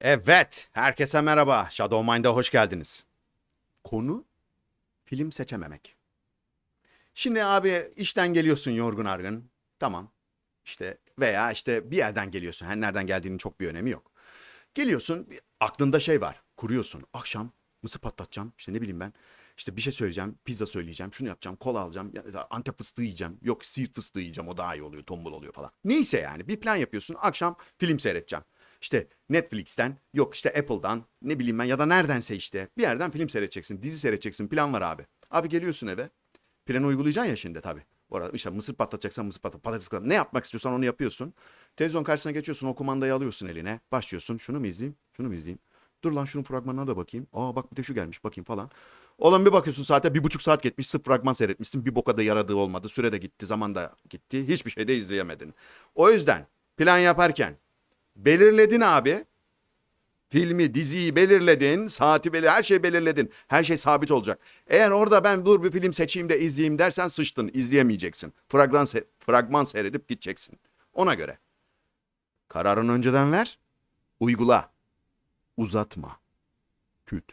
Evet, herkese merhaba. Shadow Mind'a hoş geldiniz. Konu film seçememek. Şimdi abi işten geliyorsun yorgun argın. Tamam. İşte veya işte bir yerden geliyorsun. Her nereden geldiğinin çok bir önemi yok. Geliyorsun aklında şey var. Kuruyorsun. Akşam mısır patlatacağım. İşte ne bileyim ben. İşte bir şey söyleyeceğim. Pizza söyleyeceğim. Şunu yapacağım. Kola alacağım. Antep fıstığı yiyeceğim. Yok siirt fıstığı yiyeceğim. O daha iyi oluyor. Tombul oluyor falan. Neyse yani bir plan yapıyorsun. Akşam film seyredeceğim. İşte Netflix'ten yok işte Apple'dan ne bileyim ben ya da neredense işte bir yerden film seyredeceksin. Dizi seyredeceksin. Plan var abi. Abi geliyorsun eve. Planı uygulayacaksın ya şimdi tabii. Orada işte mısır patlatacaksan mısır patlat, patates kızartma. Ne yapmak istiyorsan onu yapıyorsun. Televizyon karşısına geçiyorsun, o kumandayı alıyorsun eline. Başlıyorsun. Şunu mu izleyeyim? Şunu mu izleyeyim? Dur lan şunun fragmanına da bakayım. Aa bak bir de şu gelmiş bakayım falan. Oğlum bir bakıyorsun saate bir buçuk saat geçmiş. Sırf fragman seyretmişsin. Bir boka da yaradığı olmadı. Süre de gitti. Zaman da gitti. Hiçbir şey de izleyemedin. O yüzden plan yaparken belirledin abi. Filmi, diziyi belirledin, saati belir, her şeyi belirledin. Her şey sabit olacak. Eğer orada ben dur bir film seçeyim de izleyeyim dersen sıçtın, izleyemeyeceksin. Fragman, se- fragman seyredip gideceksin. Ona göre. Kararını önceden ver, uygula. Uzatma. Küt.